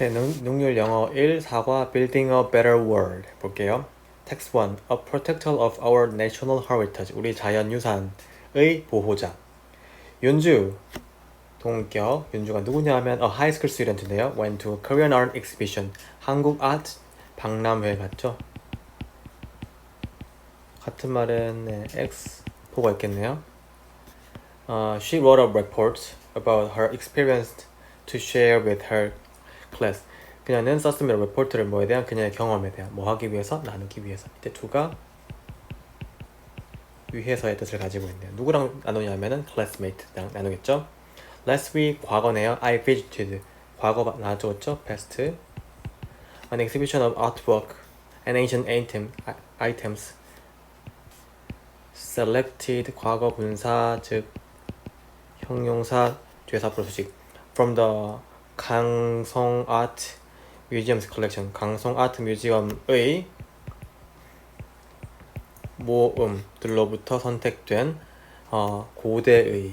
오케이, 능, 능률 영어 1, 사과 Building a Better World 볼게요. Text 1. A protector of our national heritage. 우리 자연유산의 보호자. 윤주. 동격. 윤주가 누구냐 하면 a high school student인데요. Went to a Korean art exhibition. 한국 아트 박람회 갔죠. 같은 말은 네, X 보가 있겠네요. Uh, she wrote a report about her experience to share with her class. 그녀는 썼습니다. 레포트를 뭐에 대한 그녀의 경험에 대한 뭐 하기 위해서 나누기 위해서. 이때 to가 위해서의 뜻을 가지고 있네요. 누구랑 나누냐면은 classmate랑 나누겠죠. Last week 과거네요. I visited 과거 나왔죠. past an exhibition of artwork and ancient item, items selected 과거 분사 즉 형용사 뒤에서 앞으로 수식 from the 강성 아트 뮤지엄스 컬렉션 강성 아트 뮤지엄의 모음들로부터 선택된 어, 고대의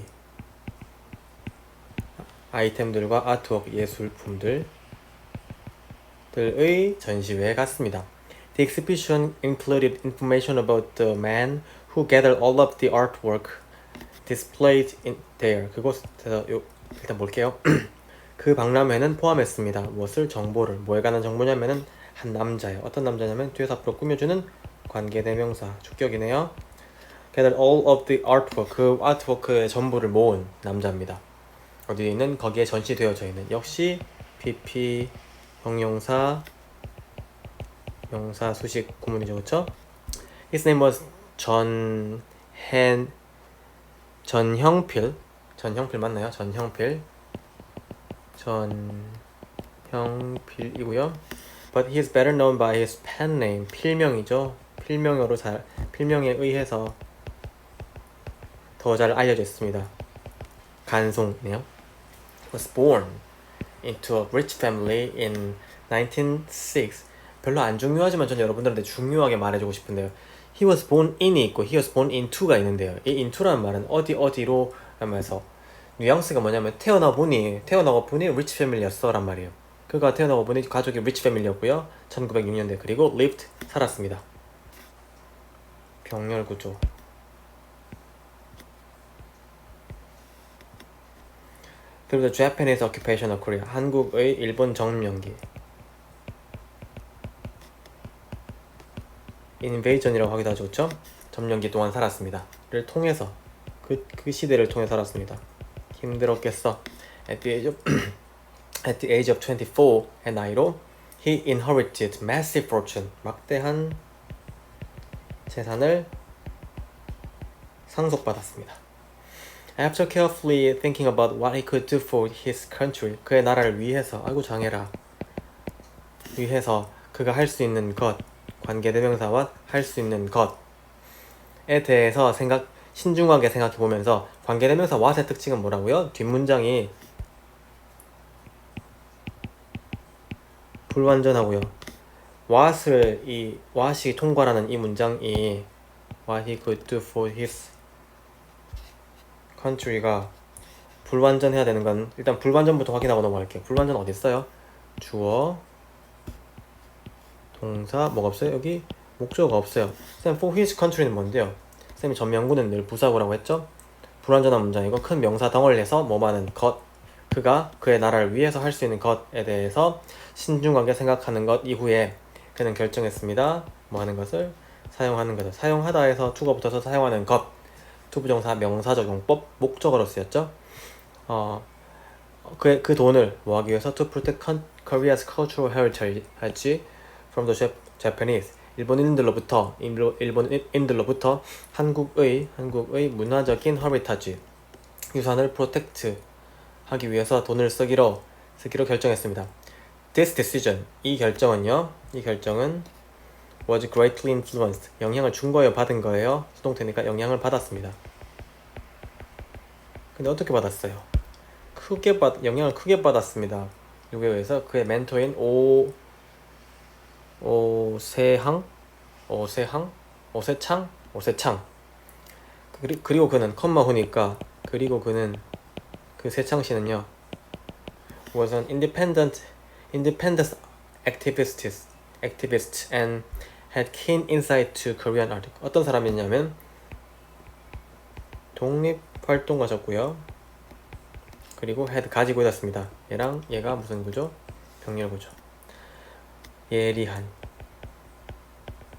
아이템들과 아트웍 예술품들 들의 전시회에 갔습니다. The exhibition included information about the man who gathered all of the artwork displayed in there. 그곳에서 요, 일단 볼게요. 그 박람회는 포함했습니다. 무엇을 정보를 뭐에 관한 정보냐면은 한 남자예요. 어떤 남자냐면 뒤에서 앞으로 꾸며주는 관계 대명사 주격이네요. gathered all of the artwork 그 아트워크의 전부를 모은 남자입니다. 어디에 있는 거기에 전시되어져 있는 역시 PP 형용사 명사 수식 구문이죠, 그렇죠? His name was 전hen 전형필 전형필 맞나요? 전형필 전형필이고요. But he is better known by his pen name. 필명이죠. 필명으로 잘 필명에 의해서 더 잘 알려져 있습니다. 간송네요. Was born into a rich family in 1906. 별로 안 중요하지만 전 여러분들한테 중요하게 말해주고 싶은데요. He was born in이 있고 he was born into가 있는데요. 이 into라는 말은 어디 어디로 하면서 뉘앙스가 뭐냐면 태어나 보니 태어나고 보니 rich family였어란 말이에요. 그가 태어나고 보니 가족이 rich family였고요. 1906년대 그리고 lived 살았습니다. 병렬 구조. 그리고 Japanese occupation of Korea 한국의 일본 정명기. 인베이전이라고 하기도 하죠? 점령기 동안 살았습니다.를 통해서 그, 그 시대를 통해 살았습니다. 힘들었겠어. At the age of at the age of 24의 나이로 he inherited massive fortune 막대한 재산을 상속받았습니다. After carefully thinking about what he could do for his country, 그의 나라를 위해서, 아이고 장해라, 위해서 그가 할 수 있는 것, 관계 대명사와 할 수 있는 것에 대해서 생각, 신중하게 생각해 보면서 관계대명사 what의 특징은 뭐라고요? 뒷문장이 불완전하고요. what을 이 what이 통과하는 이 문장이 what he could do for his country가 불완전 해야 되는 건 일단 불완전부터 확인하고 넘어갈게요. 불완전 어디 있어요? 주어 동사 뭐가 없어요? 여기 목적어가 없어요. 쌤 for his country는 뭔데요? 쌤이 전명구는 늘 부사구라고 했죠? 불완전한 문장이고 큰 명사 덩어리를 해서 뭐하는 것 그가 그의 나라를 위해서 할 수 있는 것에 대해서 신중하게 생각하는 것 이후에 그는 결정했습니다. 뭐 하는 것을 사용하는 것을 사용하다에서 투가 붙어서 사용하는 것 투부정사 명사적 용법 목적어로 쓰였죠. 어, 그, 그 돈을 뭐 하기 위해서 to protect Korea's cultural heritage from the Japanese 일본인들로부터 일본인들로부터 한국의 한국의 문화적인 허리타지 유산을 프로텍트 하기 위해서 돈을 쓰기로 쓰기로 결정했습니다. This decision 이 결정은요. 이 결정은 was greatly influenced 영향을 준 거예요, 받은 거예요. 수동태니까 영향을 받았습니다. 근데 어떻게 받았어요? 크게 받 영향을 크게 받았습니다. 누구에 의해서 그의 멘토인 오 오세항, 오세항, 오세창, 오세창. 그리, 그리고 그는 컴마 후니까 그리고 그는 그 세창 씨는요 was an independent independent activists, activists and had keen insight to Korean art. 어떤 사람이냐면 독립 활동가셨고요. 그리고 had 가지고 있었습니다. 얘랑 얘가 무슨 구조? 병렬 구조. 예리한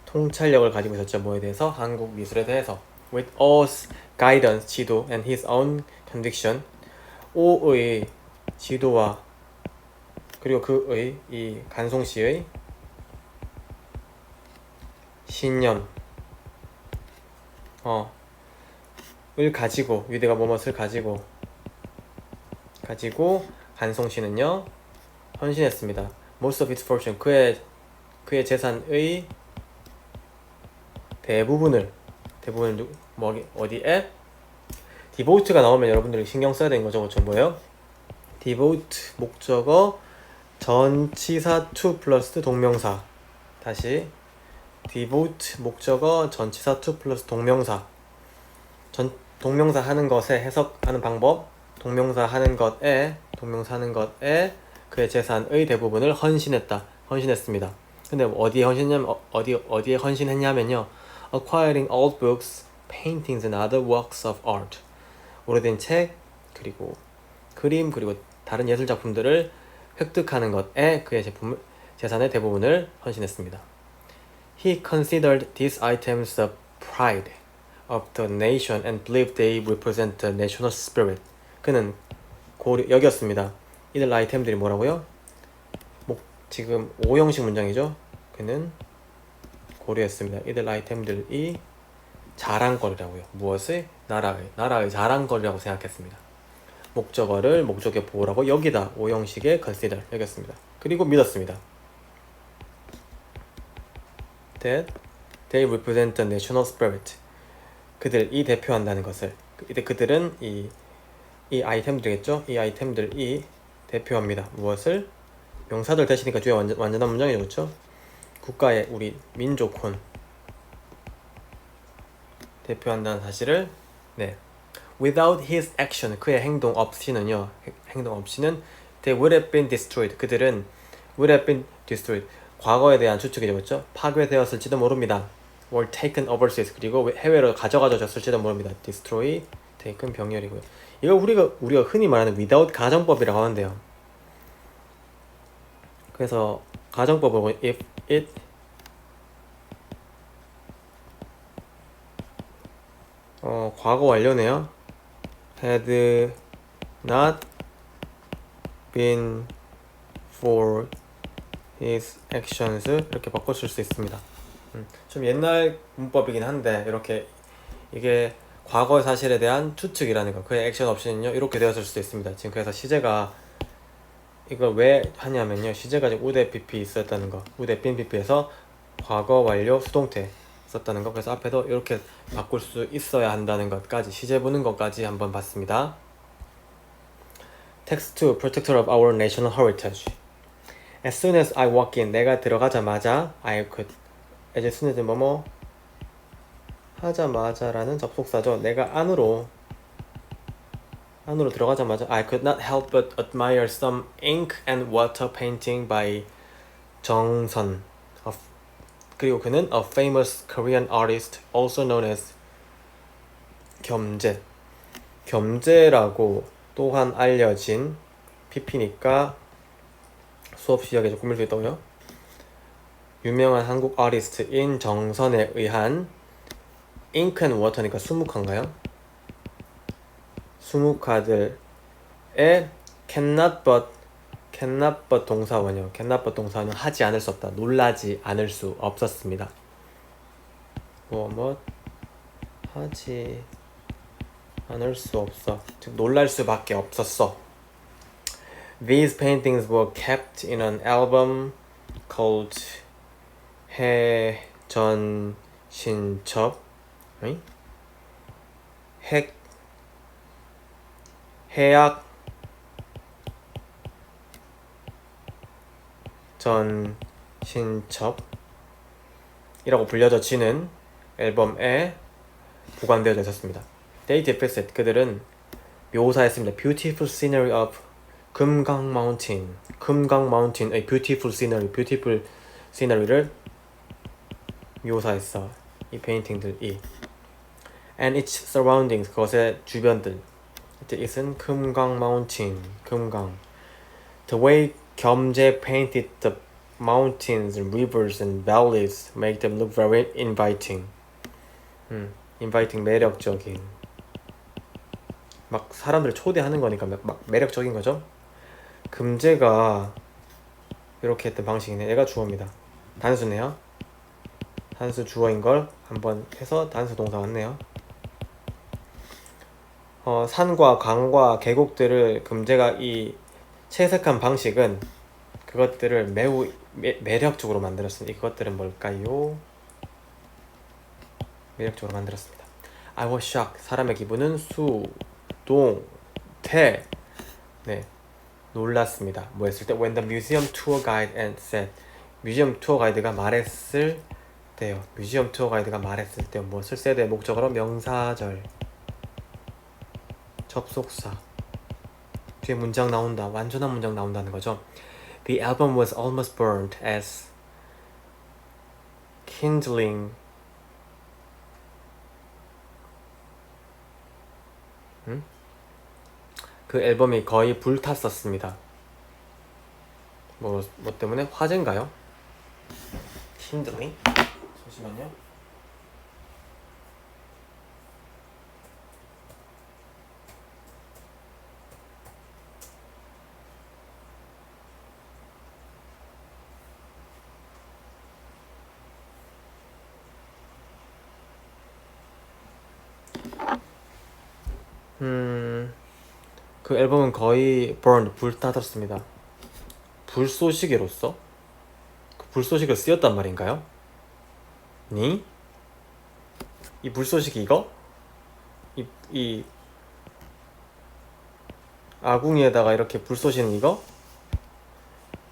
통찰력을 가지고 있었죠. 뭐에 대해서? 한국 미술에 대해서. With all's guidance, 지도 and his own conviction, 오의 지도와 그리고 그의 이 간송 씨의 신념 어을 가지고 유대가 뭐뭇을 가지고 가지고 간송 씨는요 헌신했습니다. Most of his fortune 그의 그의 재산의 대부분을 대부분 누, 뭐 어디에? devote가 나오면 여러분들이 신경 써야 되는 거죠, 그렇죠? 뭐예요? devote 목적어 전치사 to 플러스 동명사. 다시. devote 목적어 전치사 to 플러스 동명사. 전 동명사 하는 것에 해석하는 방법. 동명사 하는 것에 동명사 하는 것에 그의 재산의 대부분을 헌신했다 헌신했습니다 근데 어디에 헌신했냐면 어, 어디 어디에 헌신했냐면요 acquiring old books, paintings and other works of art 오래된 책 그리고 그림 그리고 다른 예술 작품들을 획득하는 것에 그의 제품 재산의 대부분을 헌신했습니다. He considered these items the pride of the nation and believed they represent the national spirit. 그는 고려 여겼습니다. 이들 아이템들이 뭐라고요? 목 지금 5형식 문장이죠. 그는 고려했습니다. 이들 아이템들이 자랑거리라고요. 무엇을? 나라의 나라의 자랑거리라고 생각했습니다. 목적어를 목적에 보호라고 여기다 오형식의 consider 여겼습니다. 그리고 믿었습니다. That they represent the national spirit. 그들이 대표한다는 것을 이때 그들은 이, 이 아이템들이겠죠? 이 아이템들이 대표합니다. 무엇을? 명사들 대시니까 주에 완전, 완전한 문장이죠, 그렇죠? 국가의 우리 민족혼 대표한다는 사실을 네 Without his action, 그의 행동 없이는요, 행동 없이는 they would have been destroyed. 그들은 would have been destroyed. 과거에 대한 추측이죠, 그렇죠? 파괴되었을지도 모릅니다. were taken overseas. 그리고 해외로 가져가졌을지도 모릅니다. destroy, taken 병렬이고요. 이거 우리가 우리가 흔히 말하는 without 가정법이라고 하는데요. 그래서 가정법을 if it 어 과거 완료네요. had not been for his actions 이렇게 바꿔줄 수 있습니다. 음, 좀 옛날 문법이긴 한데 이렇게 이게 과거 사실에 대한 추측이라는 거 그의 액션 없이는요 이렇게 되었을 수도 있습니다. 지금 그래서 시제가 이걸 왜 하냐면요 시제가 지금 우대 PP 있었다는 거 우대 빈 PP에서 과거 완료 수동태 썼다는 거 그래서 앞에도 이렇게 바꿀 수 있어야 한다는 것까지 시제 보는 것까지 한번 봤습니다. Text 2 Protector of our national heritage As soon as I walk in 내가 들어가자마자 I could as soon as 뭐뭐 하자마자라는 접속사죠. 내가 안으로 안으로 들어가자마자 I could not help but admire some ink and water painting by 정선 a f- 그리고 그는 a famous Korean artist also known as 겸재 겸재라고 또한 알려진 PP니까 수업 시작에 좀 꾸밀 수 있다고요? 유명한 한국 아티스트인 정선에 의한 잉크 앤 워터니까 수묵화인가요? 수묵화들의 cannot but cannot but 동사원이요. cannot but 동사는 하지 않을 수 없다. 놀라지 않을 수 없었습니다. 뭐뭐 하지 않을 수 없어. 즉 놀랄 수밖에 없었어. These paintings were kept in an album called 해전신첩. 응? 핵 해약 전신첩이라고 불려져지는 앨범에 보관되어져 있었습니다. They depicted 그들은 묘사했습니다. Beautiful scenery of 금강 마운틴, 금강 마운틴의 beautiful scenery, beautiful scenery를 묘사했어. 이 페인팅들이. And its surroundings, 그것의 주변들. it은 금강 마운틴, 금강. The way 겸재 painted the mountains, rivers, and valleys make them look very inviting. 음, inviting 매력적인. 막 사람들 초대하는 거니까 막, 막 매력적인 거죠. 금제가 이렇게 했던 방식이네. 얘가 주어입니다. 단수네요. 단수 주어인 걸 한번 해서 단수 동사 왔네요. 어, 산과 강과 계곡들을 금제가 이 채색한 방식은 그것들을 매우 매, 매력적으로 만들었습니다. 이것들은 뭘까요? 매력적으로 만들었습니다. I was shocked. 사람의 기분은 수, 동, 태. 네. 놀랐습니다. 뭐 했을 때? When the museum tour guide and said. 뮤지엄 투어 가이드가 말했을 때요. 뮤지엄 투어 가이드가 말했을 때 무엇을 세대 목적어로 명사절. 접속사. 뒤에 문장 나온다. 완전한 문장 나온다는 거죠. The album was almost burned as kindling 음? 그 앨범이 거의 불탔었습니다. 뭐, 뭐 때문에? 화제인가요? kindling? 잠시만요. 음, 그 앨범은 거의 burned, 불타졌습니다. 불쏘시개로서 그 불쏘시개를 쓰였단 말인가요? 니? 이 불쏘시개 이거? 이, 이 아궁이에다가 이렇게 불 쏘시는 이거?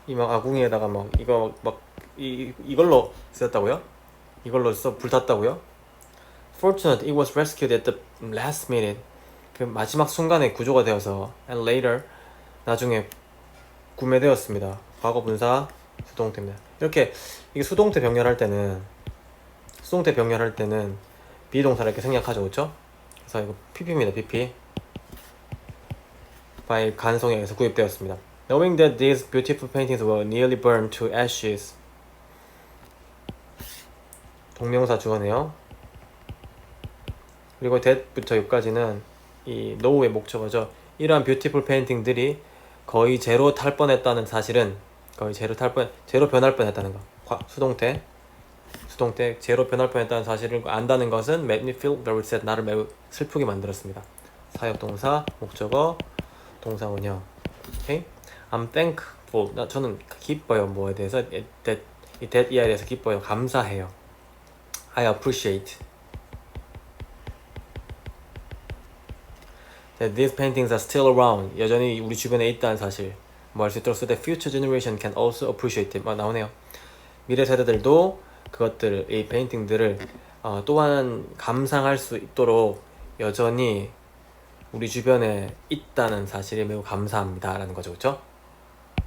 이 막 아궁이에다가 막 이거 막 이, 이걸로 쓰였다고요? 이걸로 써 불탔다고요? Fortunate it was rescued at the last minute. 그 마지막 순간에 구조가 되어서 and later 나중에 구매되었습니다. 과거 분사 수동태입니다. 이렇게 이게 수동태 병렬할 때는 수동태 병렬할 때는 비동사를 이렇게 생략하죠, 그렇죠? 그래서 이거 PP입니다, PP. by 간송에 의해서 구입되었습니다. Knowing that these beautiful paintings were nearly burned to ashes. 동명사 주어네요. 그리고 that부터 여기까지는 이 know의 목적어죠. 이러한 뷰티풀 페인팅들이 거의 제로 탈 뻔했다는 사실은 거의 제로 탈 뻔, 제로 변할 뻔했다는 거. 과, 수동태, 수동태 제로 변할 뻔했다는 사실을 안다는 것은 made me feel very sad. 나를 매우 슬프게 만들었습니다. 사역 동사, 목적어, 동사 원형. 오케이? I'm thankful. 나 저는 기뻐요. 뭐에 대해서 that 이 that 이에 대해서 기뻐요. 감사해요. I appreciate. That these paintings are still around. 여전히 우리 주변에 있다는 사실. 뭐 할 수 있도록 so that future generation can also appreciate it. 뭐 나오네요. 미래 세대들도 그것들, 이 페인팅들을 어, 또한 감상할 수 있도록 여전히 우리 주변에 있다는 사실에 매우 감사합니다라는 거죠, 그렇죠?